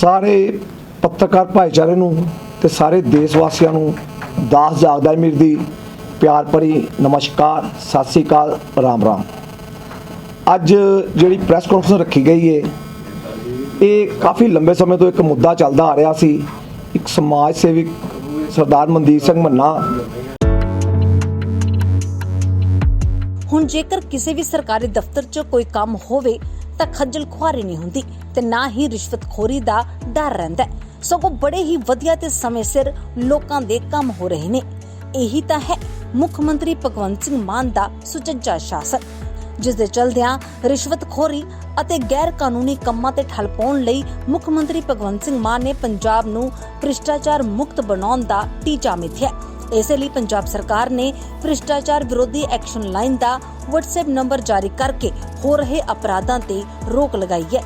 ਸਾਰੇ ਪੱਤਰਕਾਰ ਭਾਈਚਾਰੇ ਨੂੰ ਤੇ ਸਾਰੇ ਦੇਸ਼ ਵਾਸੀਆਂ ਨੂੰ ਦਾਸ ਜਾਗਦਾ ਮੀਰ ਦੀ ਪਿਆਰ ਭਰੀ ਨਮਸਕਾਰ, ਸਤਿ ਸ੍ਰੀ ਅਕਾਲ, ਰਾਮ ਰਾਮ। ਅੱਜ ਜਿਹੜੀ ਪ੍ਰੈਸ ਕਾਨਫਰੰਸ ਰੱਖੀ ਗਈ ਹੈ ਇਹ ਕਾਫੀ ਲੰਬੇ ਸਮੇਂ ਤੋਂ ਇੱਕ ਮੁੱਦਾ ਚੱਲਦਾ ਆ ਰਿਹਾ ਸੀ, ਇੱਕ ਸਮਾਜ ਸੇਵਕ ਸਰਦਾਰ ਮਨਦੀਪ ਸਿੰਘ ਮੰਨਾ। ਹੁਣ ਜੇਕਰ ਕਿਸੇ ਵੀ ਸਰਕਾਰੀ ਦਫ਼ਤਰ 'ਚ ਕੋਈ ਕੰਮ ਹੋਵੇ ਤਾਂ ਖੱਜਲ ਖੁਆਰੀ ਨਹੀਂ ਹੁੰਦੀ ਤੇ ਨਾ ਹੀ ਰਿਸ਼ਵਤਖੋਰੀ ਦਾ ਡਰ ਰਹਿੰਦਾ ਸਗੋਂ ਬੜੇ ਹੀ ਵਧੀਆ ਤੇ ਸਮੇਂ ਸਿਰ ਲੋਕਾਂ ਦੇ ਕੰਮ ਹੋ ਰਹੇ ਨੇ। ਇਹੀ ਤਾਂ ਹੈ ਮੁੱਖ ਮੰਤਰੀ ਭਗਵੰਤ ਸਿੰਘ ਮਾਨ ਦਾ ਸੁਚੱਜਾ ਸ਼ਾਸਨ, ਜਿਸ ਦੇ ਚਲਦਿਆਂ ਰਿਸ਼ਵਤਖੋਰੀ ਅਤੇ ਗੈਰ ਕਾਨੂੰਨੀ ਕੰਮਾਂ ਤੇ ਠੱਲ ਪਾਉਣ ਲਈ ਮੁੱਖ ਮੰਤਰੀ ਭਗਵੰਤ ਸਿੰਘ ਮਾਨ ਨੇ ਪੰਜਾਬ ਨੂੰ ਭ੍ਰਿਸ਼ਟਾਚਾਰ ਮੁਕਤ ਬਣਾਉਣ ਦਾ ਟੀਚਾ ਮਿਥਿਆ। ਇਸੇ ਲਈ ਪੰਜਾਬ ਸਰਕਾਰ ਨੇ ਭ੍ਰਿਸ਼ਟਾਚਾਰ ਵਿਰੋਧੀ ਐਕਸ਼ਨ ਲਾਈਨ ਦਾ WhatsApp ਨੰਬਰ ਜਾਰੀ ਕਰਕੇ ਹੋ ਰਹੇ ਅਪਰਾਧਾਂ ਤੇ ਰੋਕ ਲਗਾਈ ਹੈ।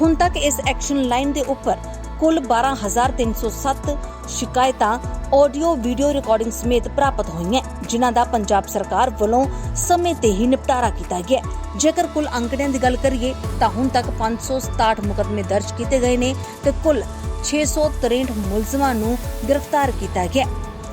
ਹੁਣ ਤੱਕ ਇਸ ਐਕਸ਼ਨ ਲਾਈਨ ਦੇ ਉੱਪਰ ਕੁੱਲ 12307 ਸ਼ਿਕਾਇਤਾਂ ਆਡੀਓ, ਵੀਡੀਓ ਰਿਕਾਰਡਿੰਗ ਸਮੇਤ ਪ੍ਰਾਪਤ ਹੋਈਆਂ ਜਿਨ੍ਹਾਂ ਦਾ ਪੰਜਾਬ ਸਰਕਾਰ ਵੱਲੋਂ ਸਮੇਂ ਤੇ ਹੀ ਨਿਪਟਾਰਾ ਕੀਤਾ ਗਿਆ ਜੇਕਰ ਕੁੱਲ ਅੰਕੜਿਆਂ ਦੀ ਗੱਲ ਕਰੀਏ, ਤਾਂ ਹੁਣ ਤੱਕ 567 ਮੁਕਦਮੇ ਦਰਜ ਕੀਤੇ ਗਏ ਨੇ ਤੇ ਕੁੱਲ 663 ਮੁਲਜ਼ਮਾਂ ਨੂੰ ਗ੍ਰਿਫਤਾਰ ਕੀਤਾ ਗਿਆ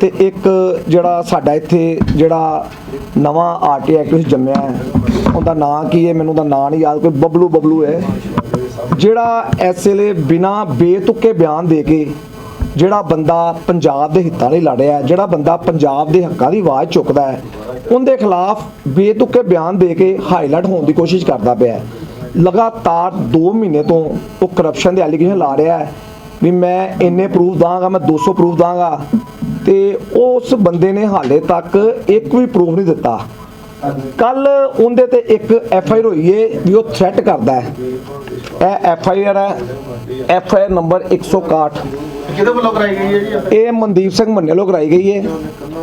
ਤੇ ਇੱਕ ਜਿਹੜਾ ਸਾਡਾ ਇੱਥੇ ਜਿਹੜਾ ਨਵਾਂ ਆਰਟੀ ਐਕਟਿਵਿਸਟ ਜੰਮਿਆ ਹੈ, ਉਹਦਾ ਨਾਂ ਕੀ ਹੈ? ਮੈਨੂੰ ਉਹਦਾ ਨਾਂ ਨਹੀਂ ਯਾਦ, ਕੋਈ ਬਬਲੂ ਬਬਲੂ ਹੈ। ਜਿਹੜਾ ਇਸ ਵੇਲੇ ਬਿਨਾ ਬੇਤੁਕੇ ਬਿਆਨ ਦੇ ਕੇ ਜਿਹੜਾ ਬੰਦਾ ਪੰਜਾਬ ਦੇ ਹਿੱਤਾਂ ਲਈ ਲੜ ਰਿਹਾ ਹੈ, ਜਿਹੜਾ ਬੰਦਾ ਪੰਜਾਬ ਦੇ ਹੱਕਾਂ ਦੀ ਆਵਾਜ਼ ਚੁੱਕਦਾ ਹੈ, ਉਹਦੇ ਖਿਲਾਫ ਬੇਤੁਕੇ ਬਿਆਨ ਦੇ ਕੇ ਹਾਈਲਾਈਟ ਹੋਣ ਦੀ ਕੋਸ਼ਿਸ਼ ਕਰਦਾ ਪਿਆ ਹੈ। ਲਗਾਤਾਰ 2 ਮਹੀਨੇ ਤੋਂ ਉਹ ਕਰਪਸ਼ਨ ਦੇ ਐਲੀਗੇਸ਼ਨ ਲਾ ਰਿਹਾ ਹੈ ਵੀ ਮੈਂ ਇੰਨੇ ਪ੍ਰੂਫ ਦਾਂਗਾ ਮੈਂ 200 ਪ੍ਰੂਫ ਦਾਂਗਾ ਤੇ ਉਸ ਬੰਦੇ ਨੇ ਹਾਲੇ ਤੱਕ ਇੱਕ ਵੀ ਪ੍ਰੂਫ ਨਹੀਂ ਦਿੱਤਾ। ਕੱਲ ਉਹਦੇ ਤੇ ਇੱਕ ਐਫ ਆਈ ਆਰ ਹੋਈ ਏ ਵੀ ਉਹ ਥ੍ਰੈਟ ਕਰਦਾ ਹੈ। ਇਹ ਐਫ ਆਈ ਆਰ ਹੈ ਐਫ ਆਈ ਆਰ ਨੰਬਰ 161 ਕਿਹਦੇ ਵੱਲੋਂ ਕਰਾਈ ਗਈ ਹੈ ਜੀ ਇਹ? ਮਨਦੀਪ ਸਿੰਘ ਮੰਨੇ ਵੱਲੋਂ ਕਰਾਈ ਗਈ ਏ।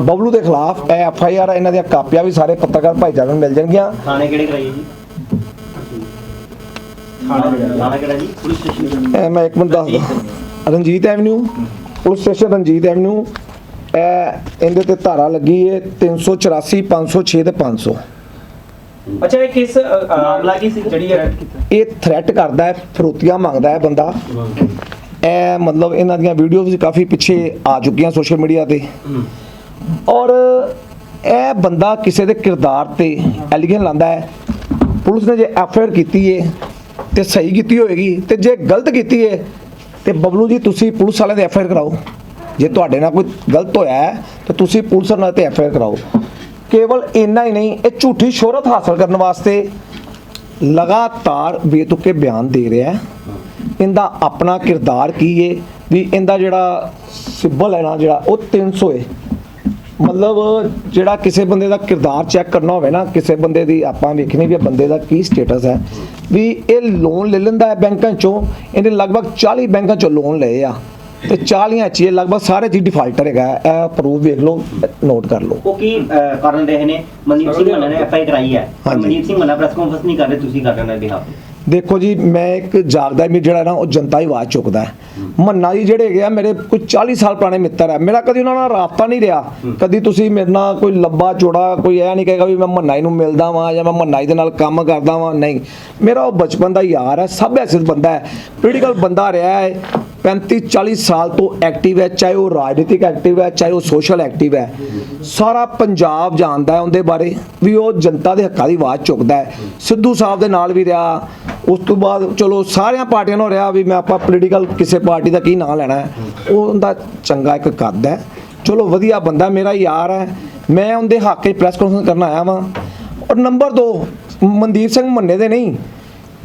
ਬਬਲੂ ਦੇ ਖਿਲਾਫ ਇਹ ਐਫ ਆਈ ਆਰ ਇਹਨਾਂ ਦੀਆਂ ਕਾਪੀਆਂ ਵੀ ਸਾਰੇ ਪੱਤਰਕਾਰ ਭਾਈਚਾਰੇ ਨੂੰ ਮਿਲ ਜਾਣਗੀਆਂ। ਥਾਣੇ ਕਿਹੜੇ ਕਰਾਈ ਹੈ ਜੀ? ਥਾਣੇ ਥਾਣਾ ਕਿਹੜਾ ਜੀ? ਪੁਲਿਸ ਸਟੇਸ਼ਨ ਇਹ ਮੈਂ ਇੱਕ ਮਿੰਟ ਦੱਸਦਾ। Ranjit avenue. Police station Ranjit avenue. ਇਹ ਇਹਦੇ ਤੇ ਧਾਰਾ ਲੱਗੀ ਏ 384 506 ਤੇ 500 ਅੱਛਾ ਇਹ ਕਿਸ ਮਾਮਲਾ ਕੀ ਸੀ? ਜਿਹੜੀ ਹੈ ਇਹ ਥ੍ਰੈਟ ਕਰਦਾ ਹੈ ਫਰੋਤੀਆਂ ਮੰਗਦਾ ਹੈ ਬੰਦਾ। ਇਹ ਮਤਲਬ ਇਹਨਾਂ ਦੀਆਂ ਵੀਡੀਓਜ਼ ਕਾਫੀ ਪਿੱਛੇ ਆ ਚੁੱਕੀਆਂ ਸੋਸ਼ਲ ਮੀਡੀਆ ਤੇ। ਔਰ ਇਹ ਬੰਦਾ ਕਿਸੇ ਦੇ ਕਿਰਦਾਰ ਤੇ ਐਲੀਗੇਸ਼ਨ ਲਾਂਦਾ ਹੈ। ਪੁਲਿਸ ਨੇ ਜੇ ਐਫਆਈਆਰ ਕੀਤੀ ਏ ਤੇ ਸਹੀ ਕੀਤੀ ਹੋਏਗੀ ਤੇ ਜੇ ਗਲਤ ਕੀਤੀ ਏ ਤੇ ਬਬਲੂ ਜੀ ਤੁਸੀਂ ਪੁਲਿਸ ਵਾਲਿਆਂ ਦੇ ਐਫਆਈਆਰ ਕਰਾਓ। ਜੇ ਤੁਹਾਡੇ ਨਾਲ ਕੋਈ ਗਲਤ ਹੋਇਆ ਹੈ, ਤਾਂ ਤੁਸੀਂ ਪੁਲਿਸ ਨਾਲ ਤੇ ਐਫਆਈਆਰ ਕਰਾਓ। ਕੇਵਲ ਇੰਨਾ ਹੀ ਨਹੀਂ, ਇਹ ਝੂਠੀ ਸ਼ੋਹਰਤ ਹਾਸਲ ਕਰਨ ਵਾਸਤੇ ਲਗਾਤਾਰ ਬੇਤੁਕੇ ਬਿਆਨ ਦੇ ਰਿਹਾ ਹੈ। ਇਹਦਾ ਆਪਣਾ ਕਿਰਦਾਰ ਕੀ ਏ? ਵੀ ਇਹਦਾ ਜਿਹੜਾ ਸਿਬਲ ਹੈ ਨਾ, ਜਿਹੜਾ ਉਹ 300 ਏ। ਮਤਲਬ ਜਿਹੜਾ ਕਿਸੇ ਬੰਦੇ ਦਾ ਕਿਰਦਾਰ ਚੈੱਕ ਕਰਨਾ ਹੋਵੇ ਨਾ, ਕਿਸੇ ਬੰਦੇ ਦੀ ਆਪਾਂ ਵੇਖਣੀ ਵੀ ਬੰਦੇ ਦਾ ਕੀ ਸਟੇਟਸ ਹੈ। ਵੀ ਇਹ ਲੋਨ ਲੈ ਲੈਂਦਾ ਹੈ ਬੈਂਕਾਂ ਚੋਂ, ਇਹਨੇ ਲਗਭਗ 40 ਬੈਂਕਾਂ ਚੋਂ ਲੋਨ ਲਏ ਆ। ਤੇ 40 ਚ ਇਹ ਲਗਭਗ ਸਾਰੇ ਜੀ ਡਿਫਾਲਟਰ ਹੈਗਾ। ਇਹ ਪ੍ਰੂਫ ਵੇਖ ਲਓ ਨੋਟ ਕਰ ਲਓ। ਉਹ ਕੀ ਅਹ, ਕਰਨ ਰਹੇ ਨੇ? ਮਨਦੀਪ ਸਿੰਘ ਮੰਨਾ ਨੇ ਐਫਆਈ ਕਰਾਈ ਹੈ। ਪਰ ਹਾਂਜੀ। ਮਨਦੀਪ ਸਿੰਘ ਮੰਨਾ ਪ੍ਰੈਸ ਕਾਨਫਰੰਸ ਨਹੀਂ ਕਰ ਰਹੇ ਤੁਸੀਂ ਕਰ ਰਹੇ ਹੋ ਬਿਹਾਫ ਦੇਖੋ ਜੀ ਮੈਂ ਇੱਕ ਜਾਗਦਾ ਮੀਰ ਜਿਹੜਾ ਨਾ ਉਹ ਜਨਤਾ ਹੀ ਆਵਾਜ਼ ਚੁੱਕਦਾ ਹੈ। ਮੰਨਾ ਜੀ ਜਿਹੜੇ ਹੈਗੇ ਆ ਮੇਰੇ ਕੋਈ 40 ਸਾਲ ਪੁਰਾਣੇ ਮਿੱਤਰ ਹੈ। ਮੇਰਾ ਕਦੀ ਉਹਨਾਂ ਨਾਲ ਰਾਬਤਾ ਨਹੀਂ ਰਿਹਾ। ਕਦੀ ਤੁਸੀਂ ਮੇਰੇ ਨਾਲ ਕੋਈ ਲੰਬਾ ਚੌੜਾ ਕੋਈ ਇਹ ਨਹੀਂ ਕਹੇਗਾ ਵੀ ਮੈਂ ਮੰਨਾ ਜੀ ਨੂੰ ਮਿਲਦਾ ਵਾਂ ਜਾਂ ਮੈਂ ਮੰਨਾ ਜੀ ਦੇ ਨਾਲ ਕੰਮ ਕਰਦਾ ਵਾਂ। ਨਹੀਂ। ਮੇਰਾ ਉਹ ਬਚਪਨ ਦਾ ਯਾਰ ਹੈ ਸਭ ਐਸਿਸ ਬੰਦਾ ਹੈ। ਪੋਲੀਟੀਕਲ ਬੰਦਾ ਰਿਹਾ ਹੈ। 35 40 ਸਾਲ ਤੋਂ ਐਕਟਿਵ ਹੈ, ਚਾਹੇ ਉਹ ਰਾਜਨੀਤਿਕ ਐਕਟਿਵ ਹੈ, ਚਾਹੇ ਉਹ ਸੋਸ਼ਲ ਐਕਟਿਵ ਹੈ। ਸਾਰਾ ਪੰਜਾਬ ਜਾਣਦਾ ਹੈ ਉਹਦੇ ਬਾਰੇ ਵੀ ਉਹ ਜਨਤਾ ਦੇ ਹੱਕਾਂ ਦੀ ਆਵਾਜ਼ ਚੁੱਕਦਾ ਹੈ। ਸਿੱਧੂ ਸਾਹਿਬ ਦੇ ਨਾਲ ਵੀ ਰਿਹਾ। ਉਸ ਤੋਂ ਬਾਅਦ ਚਲੋ ਸਾਰੀਆਂ ਪਾਰਟੀਆਂ ਨੂੰ ਰਿਹਾ ਵੀ ਮੈਂ ਆਪਾਂ ਪੋਲੀਟੀਕਲ ਕਿਸੇ ਪਾਰਟੀ ਦਾ ਕੀ ਨਾਂ ਲੈਣਾ ਹੈ ਉਹਦਾ ਚੰਗਾ ਇੱਕ ਕੱਦ ਹੈ। ਚਲੋ ਵਧੀਆ ਬੰਦਾ ਮੇਰਾ ਯਾਰ ਹੈ। ਮੈਂ ਉਹਦੇ ਹੱਕ 'ਚ ਪ੍ਰੈਸ ਕਾਨਫਰੰਸ ਕਰਨ ਆਇਆ ਵਾਂ। ਔਰ ਨੰਬਰ 2 ਮਨਦੀਪ ਸਿੰਘ ਮੰਨੇ ਦੇ ਨਹੀਂ।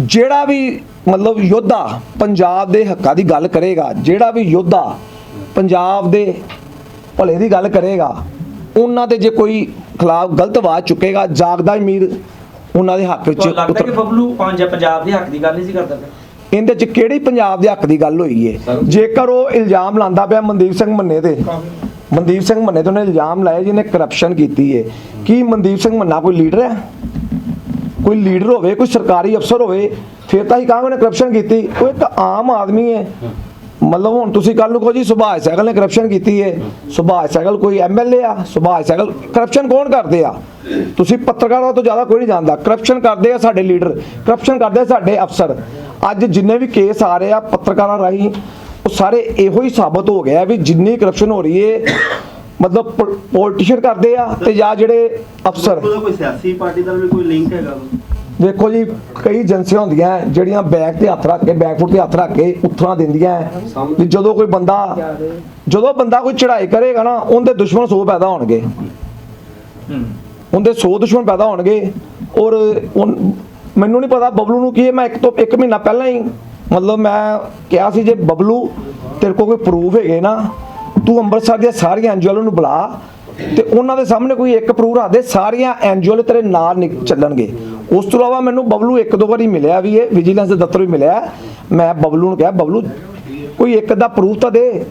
ਜਿਹੜਾ ਵੀ ਮਤਲਬ ਯੋਧਾ ਪੰਜਾਬ ਦੇ ਹੱਕਾਂ ਦੀ ਗੱਲ ਕਰੇਗਾ ਜਿਹੜਾ ਵੀ ਯੋਧਾ ਪੰਜਾਬ ਦੇ ਭਲੇ ਦੀ ਗੱਲ ਕਰੇਗਾ ਉਹਨਾਂ ਦੇ ਜੇ ਕੋਈ ਖਿਲਾਫ ਗਲਤ ਆਵਾਜ਼ ਚੁੱਕੇਗਾ ਜਾਗਦਾ ਮੀਰ ਉਹਨਾਂ ਦੇ ਹੱਕ ਵਿੱਚ ਲੱਗਦਾ ਕਿ ਬਬਲੂ ਪੰਜ ਪੰਜਾਬ ਦੇ ਹੱਕ ਦੀ ਗੱਲ ਨਹੀਂ ਸੀ ਕਰਦਾ ਇਹਦੇ ਚ ਕਿਹੜੀ ਪੰਜਾਬ ਦੇ ਹੱਕ ਦੀ ਗੱਲ ਹੋਈ ਏ? ਜੇਕਰ ਉਹ ਇਲਜ਼ਾਮ ਲਾਉਂਦਾ ਪਿਆ ਮਨਦੀਪ ਸਿੰਘ ਮੰਨੇ ਤੇ ਮਨਦੀਪ ਸਿੰਘ ਮੰਨੇ ਤੇ ਉਹਨੇ ਇਲਜ਼ਾਮ ਲਾਇਆ ਜਿਹਨੇ ਕਰਪਸ਼ਨ ਕੀਤੀ ਏ। ਕੀ ਮਨਦੀਪ ਸਿੰਘ ਮੰਨਾ ਕੋਈ ਲੀਡਰ ਹੈ? ਕੋਈ ਲੀਡਰ ਹੋਵੇ ਕੋਈ ਸਰਕਾਰੀ ਅਫਸਰ ਹੋਵੇ ਫਿਰ ਤਾਂ ਹੀ ਕਹਾਂਗੇ ਉਹਨੇ ਕਰਪਸ਼ਨ ਕੀਤੀ। ਉਹ ਇੱਕ ਆਮ ਆਦਮੀ ਹੈ। ਮਤਲਬ ਹੁਣ ਤੁਸੀਂ ਕੱਲ ਨੂੰ ਕਹੋ ਜੀ ਸੁਭਾਸ਼ ਸੈਗਲ ਨੇ ਕਰਪਸ਼ਨ ਕੀਤੀ ਹੈ। ਸੁਭਾਸ਼ ਸੈਗਲ ਕੋਈ ਐਮਐਲਏ ਆ? ਸੁਭਾਸ਼ ਸੈਗਲ ਕਰਪਸ਼ਨ ਕੌਣ ਕਰਦੇ ਆ? ਤੁਸੀਂ ਪੱਤਰਕਾਰਾਂ ਤੋਂ ਜ਼ਿਆਦਾ ਕੋਈ ਨਹੀਂ ਜਾਣਦਾ। ਕਰਪਸ਼ਨ ਕਰਦੇ ਆ ਸਾਡੇ ਲੀਡਰ ਕਰਪਸ਼ਨ ਕਰਦੇ ਆ ਸਾਡੇ ਅਫਸਰ। ਅੱਜ ਜਿੰਨੇ ਵੀ ਕੇਸ ਆ ਰਹੇ ਆ ਪੱਤਰਕਾਰਾਂ ਰਾਹੀਂ, ਉਹ ਸਾਰੇ ਇਹੋ ਹੀ ਸਾਬਤ ਹੋ ਗਿਆ ਵੀ ਜਿੰਨੀ ਕਰਪਸ਼ਨ ਹੋ ਰਹੀ ਹੈ, ਮਤਲਬ ਪੋਲੀਟੀਸ਼ੀਅਨ ਕਰਦੇ ਆ ਤੇ ਜਾਂ ਜਿਹੜੇ ਅਫਸਰ। ਕੋਈ ਸਿਆਸੀ ਪਾਰਟੀ ਦਾ ਵੀ ਕੋਈ ਲਿੰਕ ਹੈਗਾ? ਦੇਖੋ ਜੀ, ਕਈ ਏਜੰਸੀਆਂ ਹੁੰਦੀਆਂ ਜਿਹੜੀਆਂ ਬੈਕ ਤੇ ਹੱਥ ਰੱਖ ਕੇ ਬੈਕ ਫੁੱਟ ਤੇ ਹੱਥ ਰੱਖ ਕੇ ਉਤਰਾਂ ਦਿੰਦੀਆਂ। ਵੀ ਜਦੋਂ ਕੋਈ ਬੰਦਾ, ਜਦੋਂ ਬੰਦਾ ਕੋਈ ਚੜ੍ਹਾਈ ਕਰੇਗਾ ਨਾ, ਉਹਦੇ ਦੁਸ਼ਮਣ ਸੌ ਪੈਦਾ ਹੋਣਗੇ। ਉਹਦੇ 100 ਦੁਸ਼ਮਣ ਪੈਦਾ ਹੋਣਗੇ। ਔਰ ਮੈਨੂੰ ਨਹੀਂ ਪਤਾ ਬਬਲੂ ਨੂੰ ਕੀ ਹੈ, ਮੈਂ ਇੱਕ ਤੋਂ ਇੱਕ ਮਹੀਨਾ ਪਹਿਲਾਂ ਹੀ, ਮਤਲਬ ਮੈਂ ਕਿਹਾ ਸੀ ਜੇ ਬਬਲੂ ਤੇਰੇ ਕੋਲ ਕੋਈ ਪ੍ਰੂਫ ਹੈਗੇ ਨਾ, ਤੂੰ ਅੰਮ੍ਰਿਤਸਰ ਦੀਆਂ ਸਾਰੀਆਂ ਐਨਜੀਓ ਨੂੰ ਬੁਲਾ ਤੇ ਉਹਨਾਂ ਦੇ ਸਾਹਮਣੇ ਕੋਈ ਇੱਕ ਪ੍ਰੂਫ ਰੱਖ ਦੇ, ਸਾਰੀਆਂ ਐਨਜੀਓ ਤੇਰੇ ਨਾਲ ਚੱਲਣਗੇ। ਉਸ ਤੋਂ ਇਲਾਵਾ ਮੈਨੂੰ ਬਬਲੂ ਇੱਕ ਦੋ ਵਾਰੀ ਮਿਲਿਆ ਵੀ ਇਹ ਵਿਜੀਲੈਂਸ ਦੇ ਦਫ਼ਤਰ ਵੀ ਮਿਲਿਆ। ਮੈਂ ਬਬਲੂ ਨੂੰ ਕਿਹਾ, ਬਬਲੂ, ਕੋਈ ਇੱਕ ਦਾ ਪ੍ਰੂਫ ਤਾਂ ਦੇ।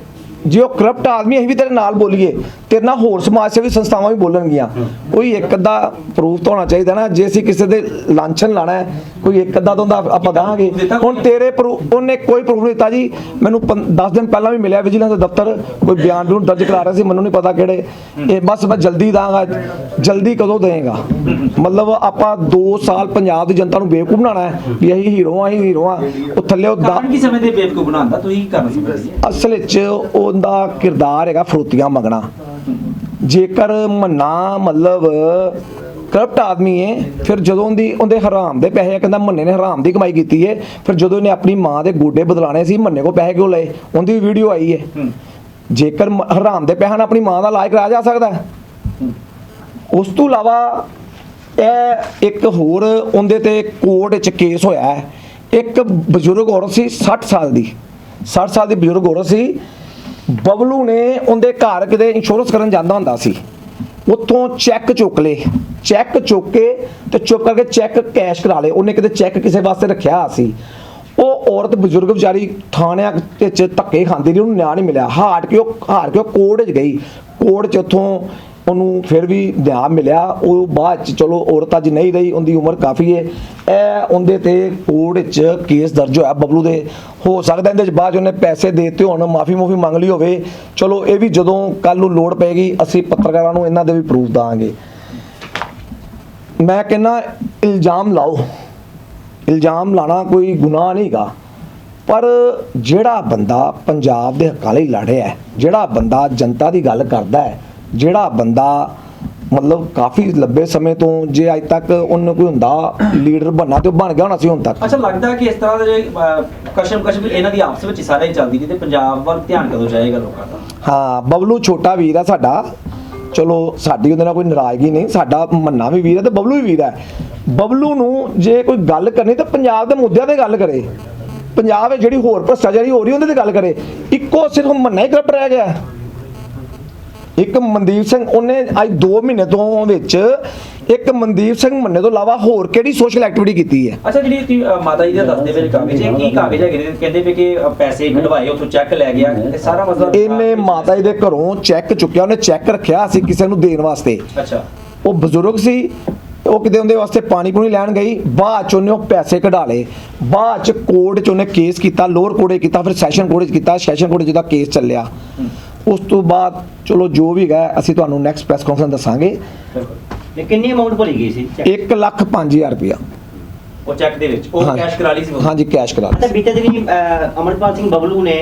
ਜੇ ਉਹ ਕਰਪਟ ਆਦਮੀ ਅਸੀਂ ਵੀ ਤੇਰੇ ਨਾਲ ਬੋਲੀਏ। ਤੇਰੇ ਨਾਲ ਹੋਰ ਸਮਾਜ ਸੇਵੀ ਸੰਸਥਾਵਾਂ ਵੀ ਬੋਲਣਗੀਆਂ। ਕੋਈ ਇੱਕ ਅੱਧਾ ਪ੍ਰੂਫ ਤਾਂ ਹੋਣਾ ਚਾਹੀਦਾ ਨਾ ਜੇ ਅਸੀਂ ਕਿਸੇ ਦੇ ਲਾਂਛਨ ਲਾਣਾ ਹੈ ਕੋਈ ਇੱਕ ਅੱਧਾ ਤਾਂ ਉਹਦਾ ਆਪਾਂ ਦਾਂਗੇ। ਹੁਣ ਤੇਰੇ ਉਹਨੇ ਕੋਈ ਪ੍ਰੂਫ ਨਹੀਂ ਦਿੱਤਾ ਜੀ। ਮੈਨੂੰ 10 ਦਿਨ ਪਹਿਲਾਂ ਵੀ ਮਿਲਿਆ ਵਿਜੀਲੈਂਸ ਦਾ ਦਫ਼ਤਰ। ਕੋਈ ਬਿਆਨ ਨੂੰ ਦਰਜ ਕਰਾ ਰਿਹਾ ਸੀ ਮੈਨੂੰ ਨਹੀਂ ਪਤਾ ਕਿਹੜੇ। ਇਹ ਬਸ ਮੈਂ ਜਲਦੀ ਦਾਂਗਾ। ਜਲਦੀ ਕਦੋਂ ਦੇਗਾ ਮਤਲਬ ਆਪਾਂ 2 ਸਾਲ ਪੰਜਾਬ ਦੀ ਜਨਤਾ ਨੂੰ ਬੇਵਕੂਫ ਬਣਾਉਣਾ ਹੈ ਵੀ ਅਸੀਂ ਹੀਰੋ ਆ ਅਸੀਂ ਹੀਰੋ ਆ ਉਹ ਥੱਲੇ ਉਹ ਦਾ- ਕੀ ਸਮੇਂ ਦੇ ਬੇਵਕੂਫ ਬਣਾਉਂਦਾ ਤੁਸੀਂ ਕੀ ਕਰਨਾ ਸੀ ਅਸਲ ਵਿੱਚ ਉਹਦਾ ਕਿਰਦਾਰ ਹੈਗਾ ਫਰੋਤੀਆਂ ਮੰਗਣਾ। ਜੇਕਰ ਮੰਨਾ ਮਤਲਬ ਕਰਪਟ ਆਦਮੀ ਹੈ ਫਿਰ ਜਦੋਂ ਦੀ ਉਹਦੇ ਹਰਾਮ ਦੇ ਪੈਸੇ ਕਹਿੰਦਾ ਮੰਨੇ ਨੇ ਹਰਾਮ ਦੀ ਕਮਾਈ ਕੀਤੀ ਹੈ ਫਿਰ ਜਦੋਂ ਇਹਨੇ ਆਪਣੀ ਮਾਂ ਦੇ ਗੋਡੇ ਬਦਲਾਣੇ ਸੀ ਮੰਨੇ ਕੋ ਪੈਸੇ ਕਿਉਂ ਲਏ? ਉਹਦੀ ਵੀ ਵੀਡੀਓ ਆਈ ਹੈ। ਜੇਕਰ ਹਰਾਮ ਦੇ ਪੈਸਿਆਂ ਨਾਲ ਆਪਣੀ ਮਾਂ ਦਾ ਇਲਾਜ ਕਰਾਇਆ ਜਾ ਸਕਦਾ ਉਸ ਤੋਂ ਇਲਾਵਾ ਇਹ ਇੱਕ ਹੋਰ ਉਹਦੇ ਤੇ ਕੋਰਟ 'ਚ ਕੇਸ ਹੋਇਆ ਹੈ। ਇੱਕ ਬਜ਼ੁਰਗ ਔਰਤ ਸੀ 60 ਸਾਲ ਦੀ। 60 ਸਾਲ ਦੀ ਬਜ਼ੁਰਗ ਔਰਤ ਸੀ। ਬਬਲੂ ਨੇ ਉਹਦੇ ਘਰ ਕਿਤੇ ਇੰਸ਼ੋਰੈਂਸ ਕਰਨ ਜਾਂਦਾ ਹੁੰਦਾ ਸੀ। ਉੱਥੋਂ ਚੈੱਕ ਚੁੱਕ ਲੇ ਚੈੱਕ ਚੁੱਕ ਕੇ ਤੇ ਚੁੱਕ ਕਰਕੇ ਚੈੱਕ ਕੈਸ਼ ਕਰਾ ਲੇ ਉਹਨੇ ਕਿਤੇ ਚੈੱਕ ਕਿਸੇ ਵਾਸਤੇ ਰੱਖਿਆ ਸੀ। ਉਹ ਔਰਤ ਬਜ਼ੁਰਗ ਵਿਚਾਰੀ ਥਾਣਿਆਂ ਵਿੱਚ ਧੱਕੇ ਖਾਂਦੀ ਰਹੀ, ਉਹਨੂੰ ਨਿਆਂ ਨਹੀਂ ਮਿਲਿਆ। ਹਾਰ ਕੇ ਉਹ ਹਾਰ ਕੇ ਉਹ ਕੋਰਟ 'ਚ ਗਈ। ਕੋਰਟ 'ਚ ਉੱਥੋਂ ਉਹਨੂੰ ਫਿਰ ਵੀ ਨਿਆਂ ਮਿਲਿਆ। ਉਹ ਬਾਅਦ ਚ ਚਲੋ ਔਰਤ ਅੱਜ ਨਹੀਂ ਰਹੀ, ਉਹਦੀ ਉਮਰ ਕਾਫੀ ਹੈ ਇਹ ਉਹਦੇ ਤੇ ਕੋਰਟ 'ਚ ਕੇਸ ਦਰਜ ਹੋਇਆ ਬਬਲੂ ਦੇ। ਹੋ ਸਕਦਾ ਇਹਦੇ ਚ ਬਾਅਦ 'ਚ ਉਹਨੇ ਪੈਸੇ ਦੇ ਦਿੱਤੇ ਹੋਣ, ਮਾਫੀ ਮੂਫੀ ਮੰਗ ਲਈ ਹੋਵੇ। ਚਲੋ ਇਹ ਵੀ ਜਦੋਂ ਕੱਲ ਨੂੰ ਲੋੜ ਪਏਗੀ, ਅਸੀਂ ਪੱਤਰਕਾਰਾਂ ਨੂੰ ਇਹਨਾਂ ਦੇ ਵੀ ਪ੍ਰੂਫ ਦਾਂਗੇ ਮੈਂ ਕਹਿੰਦਾ, ਇਲਜ਼ਾਮ ਲਾਓ। ਇਲਜ਼ਾਮ ਲਾਣਾ ਕੋਈ ਗੁਨਾਹ ਨਹੀਂਗਾ ਪਰ ਜਿਹੜਾ ਬੰਦਾ ਪੰਜਾਬ ਦੇ ਹੱਕਾਂ ਲਈ ਲੜ ਰਿਹਾ ਹੈ, ਜਿਹੜਾ ਬੰਦਾ ਜਨਤਾ ਦੀ ਗੱਲ ਕਰਦਾ ਹੈ ਜਿਹੜਾ ਬੰਦਾ ਮਤਲਬ ਕਾਫੀ ਲੰਬੇ ਸਮੇਂ ਤੋਂ ਜੇ ਅੱਜ ਤੱਕ ਉਹਨੂੰ ਕੋਈ ਹੁੰਦਾ ਲੀਡਰ ਬਣਨਾ ਤੇ ਉਹ ਬਣ ਗਿਆ ਹੋਣਾ ਸੀ ਹੁਣ ਤੱਕ। ਅੱਛਾ ਲੱਗਦਾ ਕਿ ਇਸ ਤਰ੍ਹਾਂ ਦੇ ਜਿਹੜੇ ਕਸ਼ਮ ਕਸ਼ਮ ਇਹਨਾਂ ਦੀ ਆਪਸ ਵਿੱਚ ਸਾਰੇ ਹੀ ਚੱਲਦੀ ਰਹੀ ਤੇ ਪੰਜਾਬ ਵੱਲ ਧਿਆਨ ਕਦੋਂ ਜਾਏਗਾ ਲੋਕਾਂ ਦਾ? ਹਾਂ ਬਬਲੂ ਛੋਟਾ ਵੀਰ ਆ ਸਾਡਾ। ਚਲੋ ਸਾਡੀ ਉਹਦੇ ਨਾਲ ਕੋਈ ਨਾਰਾਜ਼ਗੀ ਨਹੀਂ ਸਾਡਾ ਮੰਨਾ ਵੀ ਵੀਰ ਹੈ ਤੇ ਬਬਲੂ ਵੀ ਵੀਰ ਹੈ ਬਬਲੂ ਨੂੰ ਜੇ ਕੋਈ ਗੱਲ ਕਰਨੀ ਤਾਂ ਪੰਜਾਬ ਦੇ ਮੁੱਦਿਆਂ ਤੇ ਗੱਲ ਕਰੇ। ਪੰਜਾਬ ਵਿੱਚ ਜਿਹੜੀ ਹੋਰ ਭ੍ਰਸ਼ਟਾਚਾਰੀ ਹੋ ਰਹੀ ਉਹਦੇ ਤੇ ਗੱਲ ਕਰੇ। ਇੱਕੋ ਸਿਰਫ ਮੰਨਾ ਹੀ ਕਰਪਟ ਰਹਿ ਗਿਆ। ਇੱਕ ਮਨਦੀਪ ਸਿੰਘ ਉਹਨੇ ਅੱਜ 2 ਮਹੀਨੇ ਤੋਂ ਵਿੱਚ ਇੱਕ ਮਨਦੀਪ ਸਿੰਘ ਮੰਨੇ ਤੋਂ ਇਲਾਵਾ ਹੋਰ ਕਿਹੜੀ ਸੋਸ਼ਲ ਐਕਟੀਵਿਟੀ ਕੀਤੀ ਹੈ? ਅੱਛਾ ਜਿਹੜੀ ਤੁਸੀਂ, ਮਾਤਾ ਜੀ ਦੇ ਦੱਸਦੇ ਵਿੱਚ ਕਾਗਜ਼ ਹੈ ਕੀ ਕਾਗਜ਼ ਨੇ? ਕਹਿੰਦੇ ਵੀ ਕਿ ਪੈਸੇ ਕਢਵਾਏ ਉੱਥੋਂ ਚੈੱਕ ਲੈ ਗਿਆ ਇਹ ਸਾਰਾ ਮਸਲਾ ਇਹਨੇ ਮਾਤਾ ਜੀ ਦੇ ਘਰੋਂ ਚੈੱਕ ਚੁੱਕਿਆ ਉਹਨੇ ਚੈੱਕ ਰੱਖਿਆ ਸੀ ਕਿਸੇ ਨੂੰ ਦੇਣ ਵਾਸਤੇ। ਅੱਛਾ। ਉਹ ਬਜ਼ੁਰਗ ਸੀ ਉਹ ਕਿਤੇ ਉਹਦੇ ਵਾਸਤੇ ਪਾਣੀ ਪੂਣੀ ਲੈਣ ਗਈ ਬਾਅਦ ਚ ਉਹਨੇ ਉਹ ਪੈਸੇ ਕਢਾ ਲਏ ਬਾਅਦ ਚ ਕੋਰਟ ਚ ਉਹਨੇ ਕੇਸ ਕੀਤਾ ਲੋਅਰ ਕੋਰਟ ਕੀਤਾ ਫਿਰ ਸੈਸ਼ਨ ਕੋਰਟ 'ਚ ਕੀਤਾ ਸੈਸ਼ਨ ਕੋਰਟ ਜਿਹਦਾ ਕੇਸ ਚੱਲਿਆ। ਉਸ ਤੋਂ ਬਾਅਦ ਚਲੋ ਜੋ ਵੀ ਹੈਗਾ ਅਸੀਂ ਤੁਹਾਨੂੰ ਨੈਕਸਟ ਪ੍ਰੈਸ ਕਾਨਫਰੰਸ ਦੱਸਾਂਗੇ। ਇਹ ਕਿੰਨੀ ਅਮਾਉਂਟ ਭਰੀ ਗਈ ਸੀ? ਚੈੱਕ? 1 ਲੱਖ 5000 ਰੁਪਇਆ। ਉਹ ਚੈੱਕ ਦੇ ਵਿੱਚ ਉਹ। ਕੈਸ਼ ਕਰਾ ਲਈ ਸੀ? ਹਾਂਜੀ ਕੈਸ਼ ਕਰਾ ਅੱਛਾ ਬੀਤੇ ਦਿਨੀ ਅਮਰਪਾਲ ਸਿੰਘ ਬਬਲੂ ਨੇ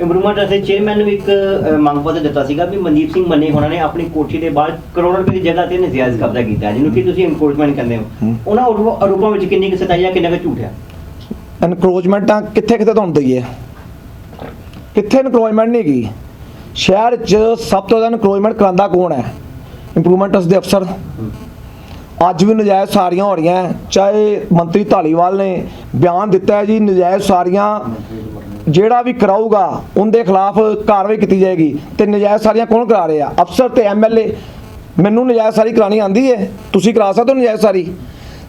ਇੰਪਰੂਵਮੈਂਟ ਦੇ ਚੇਅਰਮੈਨ ਨੂੰ ਇੱਕ ਅਹ, ਮੰਗ ਪੱਤਰ ਦਿੱਤਾ ਸੀਗਾ ਵੀ ਮਨਦੀਪ ਸਿੰਘ ਮੰਨੇ ਹੋਣਾ ਨੇ ਆਪਣੀ ਕੋਠੀ ਦੇ ਬਾਹਰ ਕਰੋੜਾਂ ਰੁਪਏ ਦੀ ਜਗ੍ਹਾ ਤੇ ਨਜਾਇਜ਼ ਕਬਜ਼ਾ ਕੀਤਾ ਹੈ, ਜਿਹਨੂੰ ਕਿ ਤੁਸੀਂ ਇਨਕਰੋਚਮੈਂਟ ਕਹਿੰਦੇ ਹੋ। ਉਹਨਾਂ ਆਰੋ- ਆਰੋਪਾਂ ਵਿੱਚ ਕਿੰਨੀ ਕੁ ਸੱਚਾਈ ਹੈ ਕਿੰਨਾ ਕੁ ਝੂਠ ਹੈ ਐਨਕਰੋਚਮੈਂਟਾਂ ਕਿੱਥੇ ਕਿੱਥੇ ਤੁਹਾਨੂੰ ਦਈਏ ਕਿੱਥੇ ਐਨਕਰੋਚਮੈਂਟ ਨਹੀਂ ਗਈ। ਸ਼ਹਿਰ 'ਚ ਸਭ ਤੋਂ ਜ਼ਿਆਦਾ ਐਨਕਰੋਚਮੈਂਟ ਕਰਾਂਦਾ ਕੌਣ ਹੈ? ਇੰਪਰੂਵਮੈਂਟਸ ਦੇ ਅਫਸਰ। ਅੱਜ ਵੀ ਨਜਾਇਜ਼ ਸਾਰੀਆਂ ਹੋ ਰਹੀਆਂ ਚਾਹੇ ਮੰਤਰੀ ਢਾਲੀਵਾਲ ਨੇ ਬਿਆਨ ਦਿੱਤਾ ਹੈ ਜੀ, ਨਜਾਇਜ਼ ਸਾਰੀਆਂ ਜਿਹੜਾ ਵੀ ਕਰਾਊਗਾ, ਉਹਦੇ ਖਿਲਾਫ ਕਾਰਵਾਈ ਕੀਤੀ ਜਾਏਗੀ। ਤੇ ਨਜਾਇਜ਼ ਸਾਰੀਆਂ ਕੌਣ ਕਰਾ ਰਹੇ? ਆ ਅਫਸਰ ਤੇ ਐਮਐਲਏ ਮੈਨੂੰ ਨਜਾਇਜ਼ ਸਾਰੀ ਕਰਾਣੀ ਆਂਦੀ ਹੈ। ਤੁਸੀਂ ਕਰਾ ਸਕਦੇ ਹੋ ਨਜਾਇਜ਼ ਸਾਰੀ?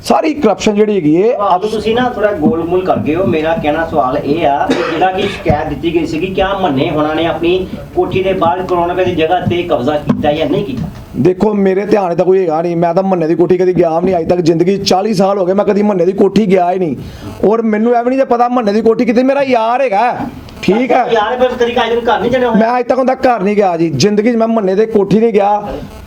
ਸਾਰੀ ਕਰਪਸ਼ਨ ਜਿਹੜੀ ਹੈਗੀ ਹੈ ਆਪ ਤੁਸੀਂ ਨਾ ਥੋੜਾ ਗੋਲਮੋਲ ਕਰ ਗਏ ਹੋ ਮੇਰਾ ਕਹਿਣਾ ਸਵਾਲ ਇਹ ਆ ਕਿ ਜਿਹੜਾ ਕਿ ਸ਼ਿਕਾਇਤ ਦਿੱਤੀ ਗਈ ਸੀ ਕਿ ਕਿਆ ਮੰਨੇ ਹੋਣਾ ਨੇ ਆਪਣੀ ਕੋਠੀ ਦੇ ਬਾਹਰ ਕਰੋਨਾ ਦੀ ਜਗ੍ਹਾ ਤੇ ਕਬਜ਼ਾ ਕੀਤਾ ਜਾਂ ਨਹੀਂ ਕੀਤਾ? ਦੇਖੋ ਮੇਰੇ ਧਿਆਨ ਤਾਂ ਕੋਈ ਹੈਗਾ ਨਹੀਂ। ਮੈਂ ਤਾਂ ਮੰਨੇ ਦੀ ਕੋਠੀ ਕਦੀ ਗਿਆ ਨਹੀਂ। ਅੱਜ ਤੱਕ ਜ਼ਿੰਦਗੀ 'ਚ 40 ਸਾਲ ਹੋ ਗਏ ਮੈਂ ਕਦੀ ਮੰਨੇ ਦੀ ਕੋਠੀ ਗਿਆ ਹੀ ਨਹੀਂ। ਔਰ ਮੈਨੂੰ ਇਹ ਵੀ ਨਹੀਂ ਪਤਾ ਮੰਨੇ ਦੀ ਕੋਠੀ ਕਿਤੇ ਮੇਰਾ ਯਾਰ ਹੈਗਾ। ਠੀਕ ਹੈ ਯਾਰ ਪਰ ਤਰੀਕਾ ਅਜੇ ਘਰ ਨਹੀਂ ਹੋਇਆ। ਮੈਂ ਅੱਜ ਤੱਕ ਉਹਦਾ ਘਰ ਨਹੀਂ ਗਿਆ ਜੀ। ਜ਼ਿੰਦਗੀ 'ਚ ਮੈਂ ਮੰਨੇ ਦੇ ਕੋਠੀ ਨਹੀਂ ਗਿਆ।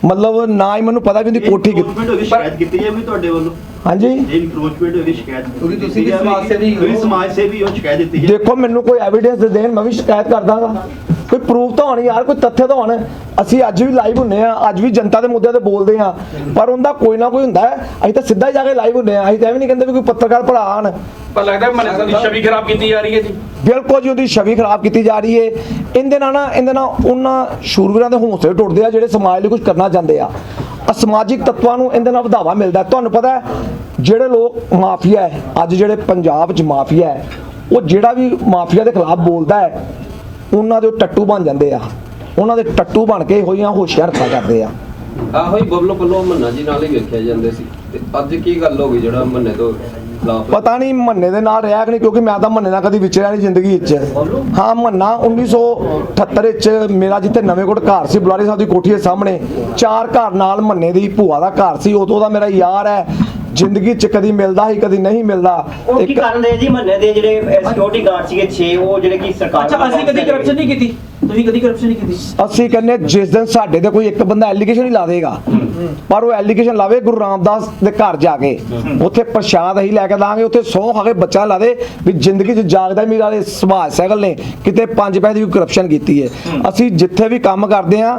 ਮਤਲਬ ਨਾ ਹੀ ਮੈਨੂੰ ਪਤਾ ਵੀ ਉਹਦੀ ਕੋਠੀ ਕਿੱਥੇ ਹੋਈ ਸ਼ਿਕਾਇਤ ਕੀਤੀ ਹੈ ਵੀ ਤੁਹਾਡੇ ਵੱਲੋਂ। ਹਾਂਜੀ। ਇਹ ਇਨਕਰੋਚਮੈਂਟ ਹੋਈ ਸ਼ਿਕਾਇਤ ਕਿਉਂਕਿ ਤੁਸੀਂ ਵੀ ਸਮਾਜ ਸੇਵੀ ਹੋ। ਤੁਸੀਂ ਸਮਾਜ ਸੇਵੀ ਹੋ ਸ਼ਿਕਾਇਤ ਦਿੱਤੀ ਹੈ ਦੇਖੋ ਮੈਨੂੰ ਕੋਈ ਐਵੀਡੈਂਸ ਦੇਣ ਮੈਂ ਵੀ ਸ਼ਿਕਾਇਤ ਕਰ ਦਾਂਗਾ ਕੋਈ ਪ੍ਰੂਫ ਤਾਂ ਹੋਣ ਯਾਰ ਕੋਈ ਤੱਥ ਤਾਂ ਹੋਣ। ਅਸੀਂ ਅੱਜ ਵੀ ਲਾਈਵ ਹੁੰਨੇ ਆ ਅੱਜ ਵੀ ਜਨਤਾ ਦੇ ਮੁੱਦਿਆਂ ਤੇ ਬੋਲਦੇ ਆ। ਪਰ ਉਹਦਾ ਕੋਈ ਨਾ ਕੋਈ ਹੁੰਦਾ ਹੈ। ਅਸੀਂ ਤਾਂ ਸਿੱਧਾ ਜਾ ਕੇ ਲਾਈਵ ਹੁੰਨੇ ਆ। ਅਸੀਂ ਤਾਂ ਵੀ ਨਹੀਂ ਕਹਿੰਦੇ ਵੀ ਕੋਈ ਪੱਤਰਕਾਰ ਭਰਾ ਆਣ ਪਰ ਲੱਗਦਾ ਮਨਸਾ ਦੀ ਛਵੀ ਖਰਾਬ ਕੀਤੀ ਜਾ ਰਹੀ ਹੈ ਜੀ। ਬਿਲਕੁਲ ਜੀ ਉਹਦੀ ਛਵੀ ਖਰਾਬ ਕੀਤੀ ਜਾ ਰਹੀ ਏ ਇਹਦੇ ਨਾਲ ਨਾ ਇਹਦੇ ਨਾਲ ਉਹਨਾਂ ਸ਼ੂਰਵੀਰਾਂ ਦੇ ਹੌਸਲੇ ਟੁੱਟਦੇ ਆ ਜਿਹੜੇ ਸਮਾਜ ਲਈ ਕੁਝ ਕਰਨਾ ਚਾਹੁੰਦੇ ਆ। ਅਸਮਾਜਿਕ ਤੱਤਾਂ ਨੂੰ ਇਹਦੇ ਨਾਲ ਵਧਾਵਾ ਮਿਲਦਾ ਹੈ। ਤੁਹਾਨੂੰ ਪਤਾ ਹੈ ਜਿਹੜੇ ਲੋਕ ਮਾਫੀਆ ਹੈ ਅੱਜ ਜਿਹੜੇ ਪੰਜਾਬ 'ਚ ਮਾਫੀਆ ਹੈ ਉਹ ਜਿਹੜਾ ਵੀ ਮਾਫੀਆ ਦੇ ਖਿਲਾਫ ਬੋਲਦਾ ਹੈ ਉਹਨਾਂ ਦੇ ਟੱਟੂ ਬਣ ਜਾਂਦੇ ਆ। ਉਹਨਾਂ ਦੇ ਟੱਟੂ ਬਣ ਕੇ ਹੋਈਆਂ ਹੋਸ਼ਿਆਰ ਹਰਕਤਾਂ ਕਰਦੇ ਆ। ਆਹੋ ਹੀ ਬਬਲੋ ਬੱਲੋ ਮੰਨਾ ਜੀ ਨਾਲ ਹੀ ਵੇਖਿਆ ਜਾਂਦੇ ਸੀ। ਤੇ ਅੱਜ ਕੀ ਗੱਲ ਹੋ ਗਈ ਜਿਹੜਾ ਮੰਨੇ ਤੋਂ ਪਤਾ ਨਹੀਂ ਮੰਨੇ ਦੇ ਨਾਲ ਰਿਹਾ ਕਿ ਨਹੀਂ ਕਿਉਂਕਿ ਮੈਂ ਤਾਂ ਮੰਨੇ ਨਾਲ ਕਦੀ ਵਿਚਰਿਆ ਨਹੀਂ ਜ਼ਿੰਦਗੀ ਵਿੱਚ। ਹਾਂ ਮੰਨਾ 1978 ਵਿੱਚ ਮੇਰਾ ਜਿੱਥੇ ਨਵੇਂਕੋਟ ਘਰ ਸੀ ਬੁਲਾਰੀ ਸਾਹਿਬ ਦੀ ਕੋਠੀ ਦੇ ਸਾਹਮਣੇ ਚਾਰ ਘਰ ਨਾਲ ਮੰਨੇ ਦੀ ਭੂਆ ਦਾ ਘਰ ਸੀ ਉਦੋਂ ਦਾ ਮੇਰਾ ਯਾਰ ਹੈ। ਜ਼ਿੰਦਗੀ 'ਚ ਕਦੀ ਮਿਲਦਾ ਹੀ ਕਦੀ ਨਹੀਂ ਮਿਲਦਾ। ਉਹ ਕੀ ਇੱਕ- ਕਾਰਨ ਦੇ ਜੀ? ਮੰਨੇ ਦੇ ਜਿਹੜੇ ਸਿਕਿਉਰਿਟੀ ਗਾਰਡ ਸੀਗੇ 6 ਉਹ ਜਿਹੜੇ ਕਿ ਸਰਕਾਰ ਅੱਛਾ ਅਸੀਂ ਕਦੀ ਕਰਪਸ਼ਨ ਨਹੀਂ ਕੀਤੀ। ਤੁਸੀਂ ਕਦੀ ਕਰਪਸ਼ਨ ਨਹੀਂ ਕੀਤੀ? ਅਸੀਂ ਕਹਿੰਦੇ ਹਾਂ, ਜਿਸ ਦਿਨ ਸਾਡੇ ਤੇ ਕੋਈ ਇੱਕ ਬੰਦਾ ਐਲੀਗੇਸ਼ਨ ਹੀ ਲਾ ਦੇਗਾ ਪਰ ਉਹ ਐਲੀਗੇਸ਼ਨ ਲਾਵੇ ਗੁਰੂ ਰਾਮਦਾਸ ਦੇ ਘਰ ਜਾ ਕੇ। ਉੱਥੇ ਪ੍ਰਸ਼ਾਦ ਅਸੀਂ ਲੈ ਕੇ ਦਾਂਗੇ ਉੱਥੇ ਸੌ ਖਾ ਕੇ ਬੱਚਾ ਲਾ ਦੇ ਵੀ ਜ਼ਿੰਦਗੀ 'ਚ ਜਾਗਦਾ ਮੀਰ ਵਾਲੇ ਸੁਭਾਸ਼ ਸਹਿਗਲ ਨੇ ਕਿਤੇ ਪੰਜ ਪੈਸੇ ਦੀ ਕਰਪਸ਼ਨ ਕੀਤੀ ਹੈ। ਅਸੀਂ ਜਿੱਥੇ ਵੀ ਕੰਮ ਕਰਦੇ ਆ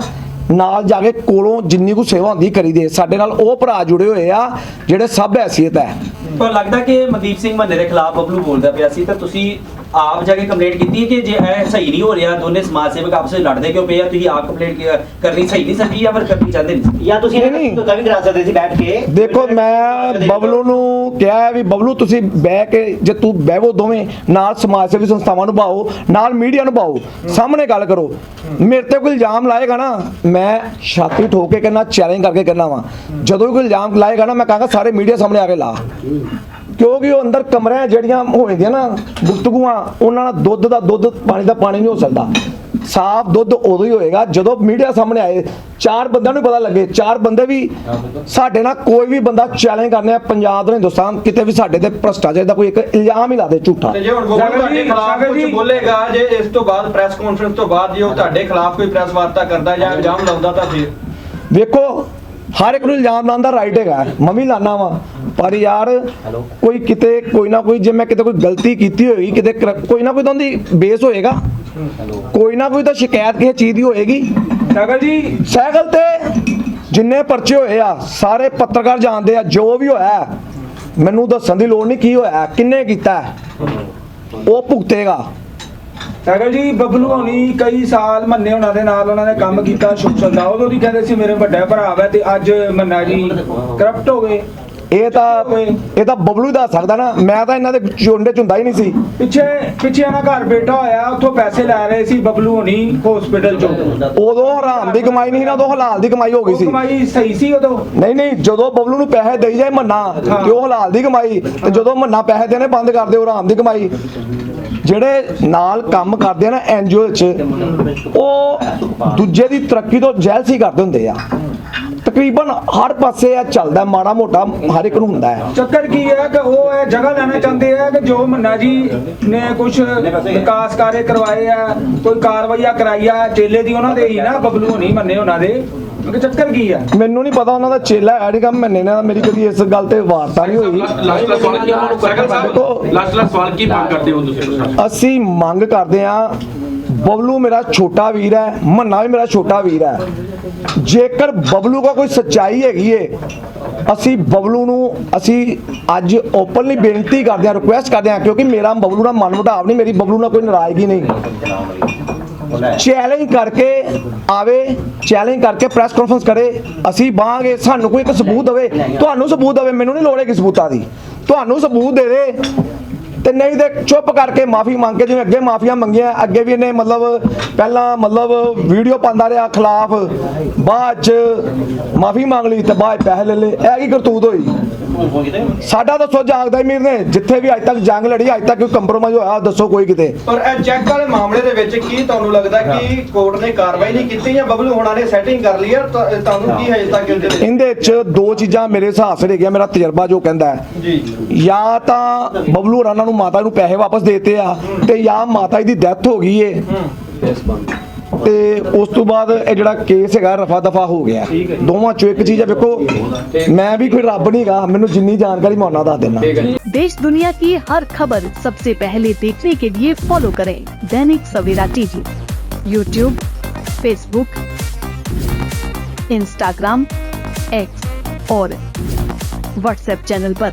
ਨਾਲ ਜਾ ਕੇ ਕੋਲੋਂ ਜਿੰਨੀ ਕੁ ਸੇਵਾ ਹੁੰਦੀ ਕਰੀਦੇ ਸਾਡੇ ਨਾਲ ਉਹ ਭਰਾ ਜੁੜੇ ਹੋਏ ਆ ਜਿਹੜੇ ਸਭ ਹੈਸੀਅਤ ਹੈ। ਪਰ ਲੱਗਦਾ ਕਿ ਮਨਦੀਪ ਸਿੰਘ ਮੰਨੇ ਦੇ ਖਿਲਾਫ ਬਬਲੂ ਬੋਲਦਾ ਪਿਆ ਸੀ ਤਾਂ ਤੁਸੀਂ ਆਪ ਜਾ ਕੇ ਕੰਪਲੇਂਟ ਕੀਤੀ ਕਿ ਜੇ ਇਹ ਸਹੀ ਨਹੀਂ ਹੋ ਰਿਹਾ ਦੋਨੇ ਸਮਾਜ ਸੇਵਕ ਆਪਸ ਵਿੱਚ ਲੜਦੇ ਕਿਉਂ ਪਏ ਆ? ਤੁਸੀਂ ਆਪ ਕੰਪਲੇਂਟ ਕਰਨੀ ਸਹੀ ਨਹੀਂ ਸਮਝੀ ਜਾਂ ਫਿਰ ਕਰਨੀ ਚਾਹੁੰਦੇ ਨਹੀਂ ਜਾਂ ਤੁਸੀਂ ਨਹੀਂ। ਇਹਨਾਂ ਵੀ ਕਰਾ ਸਕਦੇ ਸੀ ਬੈਠ ਕੇ। ਦੇਖੋ ਮੈਂ ਬਬਲੂ ਨੂੰ ਕਿਹਾ ਵੀ ਬਬਲੂ ਤੁਸੀਂ ਬਹਿ ਕੇ ਜੇ ਤੂੰ ਬਹਿਵੋ ਦੋਵੇਂ ਨਾਲ ਸਮਾਜ ਸੇਵੀ ਸੰਸਥਾਵਾਂ ਨੂੰ ਪਾਓ ਨਾਲ ਮੀਡੀਆ ਨੂੰ ਪਾਓ ਸਾਹਮਣੇ ਗੱਲ ਕਰੋ। ਮੇਰੇ ਤੇ ਕੋਈ ਇਲਜ਼ਾਮ ਲਾਏਗਾ ਨਾ ਮੈਂ ਛਾਤੀ ਠੋਕ ਕੇ ਕਹਿੰਦਾ ਚੈਲੰਜ ਕਰਕੇ ਕਹਿੰਦਾ ਵਾਂ। ਜਦੋਂ ਵੀ ਕੋਈ ਇਲਜ਼ਾਮ ਲਾਏਗਾ ਨਾ ਮੈਂ ਕਹਾਂਗਾ ਸਾਰੇ ਮੀਡੀਆ ਸਾਹਮਣੇ ਆ ਕੇ ਲਾ। ਕਿਉਂਕਿ ਉਹ ਅੰਦਰ ਕਮਰਿਆਂ ਜਿਹੜੀਆਂ ਹੋ ਜਾਂਦੀਆਂ ਨਾ ਗੁਫ਼ਤਗੂਆਂ ਉਹਨਾਂ ਨਾਲ ਦੁੱਧ ਦਾ ਦੁੱਧ ਪਾਣੀ ਦਾ ਪਾਣੀ ਨਹੀਂ ਹੋ ਸਕਦਾ। ਸਾਫ਼ ਦੁੱਧ ਉਦੋਂ ਹੀ ਹੋਏਗਾ ਜਦੋਂ ਮੀਡੀਆ ਸਾਹਮਣੇ ਆਏ। ਚਾਰ ਬੰਦਿਆਂ ਨੂੰ ਪਤਾ ਲੱਗੇ ਚਾਰ ਬੰਦੇ ਵੀ ਸਾਡੇ ਨਾਲ ਕੋਈ ਵੀ ਬੰਦਾ ਚੈਲੰਜ ਕਰਨੇ ਆ ਪੰਜਾਬ ਦੇ ਹਿੰਦੁਸਤਾਨ ਕਿਤੇ ਵੀ ਸਾਡੇ ਤੇ ਭ੍ਰਸ਼ਟਾਚਾਰ ਦਾ ਕੋਈ ਇੱਕ ਇਲਜ਼ਾਮ ਹੀ ਲਾ ਦੇ ਝੂਠਾ। ਤੇ ਜੇ ਹੁਣ ਗੋਬਲ ਤੁਹਾਡੇ ਖਿਲਾਫ ਕੁਝ ਬੋਲੇਗਾ ਜੇ ਇਸ ਤੋਂ ਬਾਅਦ ਪ੍ਰੈਸ ਕਾਨਫਰੰਸ ਤੋਂ ਬਾਅਦ ਜੇ ਉਹ ਤੁਹਾਡੇ ਖਿਲਾਫ ਕੋਈ ਪ੍ਰੈਸ ਵਾਰਤਾ ਕਰਦਾ ਜਾਂ ਇਲਜ਼ਾਮ ਲਾਉਂਦਾ ਤਾਂ ਫਿਰ? ਵੇਖੋ ਹਰ ਇੱਕ ਨੂੰ ਇਲਜ਼ਾਮ ਲਾਉਣ ਦਾ ਰਾਈਟ ਹੈਗਾ। ਮੈਂ ਵੀ ਲਾਣਾ ਵਾ। ਪਰ ਯਾਰ ਕੋਈ ਕਿਤੇ ਕੋਈ ਨਾ ਕੋਈ ਜੇ ਮੈਂ ਕਿਤੇ ਕੋਈ ਗਲਤੀ ਕੀਤੀ ਹੋਏਗੀ ਕਿਤੇ ਕੋਈ ਨਾ ਕੋਈ ਤਾਂ ਉਹਦੀ ਬੇਸ ਹੋਏਗਾ। ਕੋਈ ਨਾ ਕੋਈ ਤਾਂ ਸ਼ਿਕਾਇਤ ਕਿਸੇ ਚੀਜ਼ ਦੀ ਹੋਏਗੀ। ਸਾਗਰ ਜੀ? ਸਾਈਕਲ ਤੇ ਜਿੰਨੇ ਪਰਚੇ ਹੋਏ ਆ ਸਾਰੇ ਪੱਤਰਕਾਰ ਜਾਣਦੇ ਆ ਜੋ ਵੀ ਹੋਇਆ ਮੈਨੂੰ ਦੱਸਣ ਦੀ ਲੋੜ ਨਹੀਂ ਕੀ ਹੋਇਆ ਕਿੰਨੇ ਕੀਤਾ। ਉਹ ਭੁਗਤੇਗਾ। ਸਾਗਰ ਜੀ ਬੱਬਲੂ ਹੋਣੀ ਕਈ ਸਾਲ ਮੰਨੇ ਉਹਨਾਂ ਦੇ ਨਾਲ ਉਹਨਾਂ ਨੇ ਕੰਮ ਕੀਤਾ ਸੋਸ਼ਲ ਦਾ। ਉਦੋਂ ਦੀ ਕਹਿੰਦੇ ਸੀ ਮੇਰੇ ਵੱਡਾ ਭਰਾ ਵਾ ਤੇ ਅੱਜ ਮੰਨਾ ਜੀ ਕਰਪਟ ਹੋ ਗਏ। ਇਹ ਤਾਂ ਇਹ ਤਾਂ ਬਬਲੂ ਦੱਸ ਸਕਦਾ ਨਾ। ਮੈਂ ਤਾਂ ਇਹਨਾਂ ਦੇ ਚੋਂਡੇ ਚ ਹੁੰਦਾ ਹੀ ਨਹੀਂ ਸੀ। ਪਿੱਛੇ ਪਿੱਛੇ ਇਹਨਾਂ ਘਰ ਬੈਠਾ ਹੋਇਆ ਉੱਥੋਂ ਪੈਸੇ ਲੈ ਰਹੇ ਸੀ ਬੱਬਲੂ ਹੋਣੀ ਹਸਪੀਟਲ ਚੋਂ। ਉਦੋਂ ਹਰਾਮ ਦੀ ਕਮਾਈ ਨਹੀਂ ਨਾ ਉਦੋਂ ਹਲਾਲ ਦੀ ਕਮਾਈ ਹੋ ਗਈ ਸੀ। ਕਮਾਈ ਸਹੀ ਸੀ ਉਦੋਂ? ਨਹੀਂ ਨਹੀਂ ਜਦੋਂ ਬਬਲੂ ਨੂੰ ਪੈਸੇ ਦੇਈ ਜਾਏ ਮੰਨਾ ਤੇ ਉਹ ਹਲਾਲ ਦੀ ਕਮਾਈ ਤੇ ਜਦੋਂ ਮੰਨਾ ਪੈਸੇ ਦੇਣੇ ਬੰਦ ਕਰ ਦਿਓ ਹਰਾਮ ਦੀ ਕਮਾਈ। ਜਿਹੜੇ ਨਾਲ ਕੰਮ ਕਰਦੇ ਆ ਨਾ ਐਨਜੀਓ ਵਿੱਚ, ਉਹ ਦੂਜੇ ਦੀ ਤਰੱਕੀ ਤੋਂ ਜੈਲਸੀ ਕਰਦੇ ਹੁੰਦੇ ਆ। ਤਕਰੀਬਨ ਹਰ ਪਾਸੇ ਆ ਚੱਲਦਾ, ਮਾੜਾ ਮੋਟਾ ਹਰ ਇੱਕ ਨੂੰ ਹੁੰਦਾ ਹੈ। ਚੱਕਰ ਕੀ ਹੈ ਕਿ ਉਹ ਇਹ ਜਗ੍ਹਾ ਲੈਣਾ ਚਾਹੁੰਦੇ ਆ ਕਿ ਜੋ ਮੰਨਾ ਜੀ ਨੇ ਕੁਝ ਵਿਕਾਸ ਕਾਰਜ ਕਰਵਾਏ ਆ, ਕੋਈ ਕਾਰਵਾਈਆਂ ਕਰਾਈ ਚੇਲੇ ਦੀ ਉਹਨਾਂ ਦੇ ਹੀ ਨਾ, ਬੱਬਲੂ ਹੋਣੀ ਮੰਨੇ ਉਹਨਾਂ ਦੇ। ਕਿ ਚੱਕਰ ਕੀ ਆ? ਮੈਨੂੰ ਨਹੀਂ ਪਤਾ ਉਹਨਾਂ ਦਾ ਚੇਲਾ ਹੈ ਨਹੀਂ ਕੰਮ ਮੈਨੇ ਨਾਲ ਮੇਰੀ ਕਦੀ ਇਸ ਗੱਲ ਤੇ ਵਾਰਤਾ ਨਹੀਂ ਹੋਈ। ਲਾਸਟ ਲਾਸਟ ਸਵਾਲ ਕੀ ਉਹਨਾਂ ਨੂੰ ਦੇਖੋ, ਲਾਸਟ ਲਾਸਟ ਸਵਾਲ ਕੀ ਮੰਗ ਕਰਦੇ ਹੋ ਤੁਸੀਂ? ਪ੍ਰਸ਼ਾਸਨ ਅਸੀਂ ਮੰਗ ਕਰਦੇ ਆ ਬਬਲੂ ਮੇਰਾ ਛੋਟਾ ਵੀਰ ਹੈ ਮੰਨਾ ਵੀ ਮੇਰਾ ਛੋਟਾ ਵੀਰ ਹੈ। ਜੇਕਰ ਬਬਲੂ ਕੋ ਕੋਈ ਸੱਚਾਈ ਹੈਗੀ ਏ ਅਸੀਂ ਬਬਲੂ ਨੂੰ ਅਸੀਂ ਅੱਜ ਓਪਨਲੀ ਬੇਨਤੀ ਕਰਦੇ ਆ ਰਿਕੁਐਸਟ ਕਰਦੇ ਆ ਕਿਉਂਕਿ ਮੇਰਾ ਬਬਲੂ ਨਾਲ ਮਨ ਮੁਟਾਵ ਨਹੀਂ ਮੇਰੀ ਬਬਲੂ ਨਾਲ ਕੋਈ ਨਾਰਾਜ਼ਗੀ ਨਹੀਂ। ਚੈਲੰਜ ਕਰਕੇ ਆਵੇ ਚੈਲੰਜ ਕਰਕੇ ਪ੍ਰੈਸ ਕਾਨਫਰੰਸ ਕਰੇ। ਅਸੀਂ ਬਾਹਾਂਗੇ ਸਾਨੂੰ ਕੋਈ ਇੱਕ ਸਬੂਤ ਦੇਵੇ। ਤੁਹਾਨੂੰ ਸਬੂਤ ਦੇਵੇ, ਮੈਨੂੰ ਨਹੀਂ ਲੋੜ ਹੈ ਕਿ ਸਬੂਤਾਂ ਦੀ। ਤੁਹਾਨੂੰ ਸਬੂਤ ਦੇ ਦੇ। ਤੇ ਨਹੀਂ ਤੇ ਚੁੱਪ ਕਰਕੇ ਮਾਫੀ ਮੰਗ ਕੇ, ਜਿਵੇਂ ਅੱਗੇ ਮਾਫੀਆਂ ਮੰਗੀਆਂ, ਅੱਗੇ ਵੀ ਇਹਨੇ ਮਤਲਬ, ਪਹਿਲਾਂ ਮਤਲਬ ਵੀਡੀਓ ਪਾਉਂਦਾ ਰਿਹਾ ਖਿਲਾਫ। ਬਾਅਦ ਚ ਮਾਫੀ ਮੰਗ ਲਈ ਤੇ ਬਾਅਦ 'ਚ ਪੈਸੇ ਲੈ ਲਏ। ਇਹ ਕੀ ਕਰਤੂਤ ਹੋਈ? ਸਾਡਾ ਦੱਸੋ ਜਾਗਦਾ ਮੀਰ ਨੇ ਜਿੱਥੇ ਵੀ ਅੱਜ ਤੱਕ ਜੰਗ ਲੜੀ ਅੱਜ ਤੱਕ ਕੋਈ ਕੰਪਰੋਮਾਈਜ਼ ਹੋਇਆ ਦੱਸੋ ਕੋਈ ਕਿਤੇ। ਪਰ ਇਹ ਚੈੱਕ ਵਾਲੇ ਮਾਮਲੇ ਦੇ ਵਿੱਚ ਕੀ ਤੁਹਾਨੂੰ ਲੱਗਦਾ ਕਿ ਕੋਰਟ ਨੇ ਕਾਰਵਾਈ ਨਹੀਂ ਕੀਤੀ ਜਾਂ ਬਬਲੂ ਹੋਣਾ ਨੇ ਸੈਟਿੰਗ ਕਰ ਲਈ ਹੈ ਤਾਂ- ਤੁਹਾਨੂੰ ਕੀ ਹਜੇ ਤੱਕ ਇਹਦੇ ਵਿੱਚ ਇਹਦੇ ਵਿੱਚ ਦੋ ਚੀਜ਼ਾਂ ਮੇਰੇ ਹਿਸਾਬ ਸੇ ਗਿਆ ਮੇਰਾ ਤਜਰਬਾ ਜੋ ਕਹਿੰਦਾ ਹੈ। ਜੀ ਜਾਂ। ਤਾਂ ਬਬਲੂ ਰਾਣਾ ਨੂੰ ਮਾਤਾ ਨੂੰ ਪੈਸੇ ਵਾਪਸ ਦੇਤੇ ਆ ਤੇ ਜਾਂ ਮਾਤਾ ਜੀ ਦੀ ਡੈਥ ਹੋ ਗਈ ਏ। ਤੇ ਉਸ ਤੋਂ ਬਾਅਦ ਇਹ ਜਿਹੜਾ ਕੇਸ ਹੈਗਾ ਰਫਾ ਦਫਾ ਹੋ ਗਿਆ ਦੋਵਾਂ ਚੋਂ ਇੱਕ ਚੀਜ਼ ਹੈ ਵੇਖੋ ਮੈਂ ਵੀ ਕੋਈ ਰੱਬ ਨਹੀਂਗਾ ਮੈਨੂੰ ਜਿੰਨੀ ਜਾਣਕਾਰੀ ਮੈਂ ਉਹਨਾਂ ਦੱਸ ਦਿੰਦਾ ਠੀਕ ਹੈ ਜੀ। देश दुनिया की हर खबर सबसे पहले देखने के लिए फॉलो करें Dainik Savera TV YouTube Facebook Instagram X और व्हाट्सएप चैनल पर।